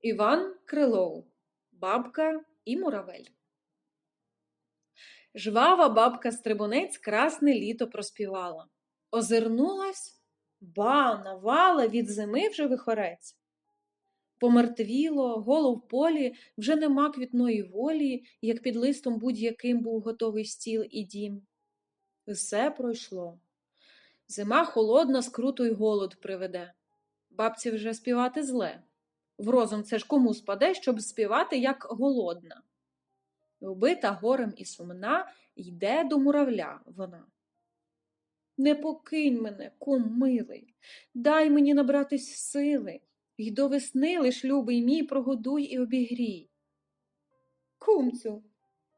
Іван Крилов, Бабка і муравель. Жвава бабка Стрибунець красне літо проспівала. Озирнулась, ба, навала від зими вже вихорець. Помертвіло, голо в полі, вже нема квітної волі, як під листом будь-яким був готовий стіл і дім. Все пройшло. Зима холодна, скруту й голод приведе. Бабці вже співати зле. В розум це ж кому спаде, щоб співати, як голодна. Вбита горем і сумна, йде до муравля вона. Не покинь мене, кум милий, дай мені набратись сили, й до весни лиш любий мій прогодуй і обігрій. Кумцю,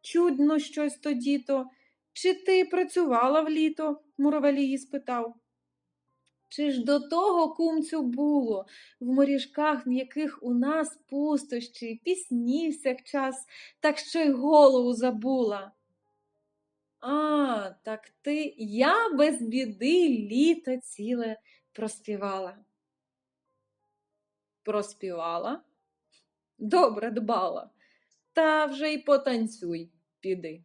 чудно щось тоді то. Чи ти працювала в літо? муравель її спитав. Чи ж до того, кумцю, було, в моріжках м'яких у нас пустощі, пісні всякчас, так що й голову забула. А, так ти я без біди літо ціле проспівала. Проспівала? Добре дбала, та вже й потанцюй, піди.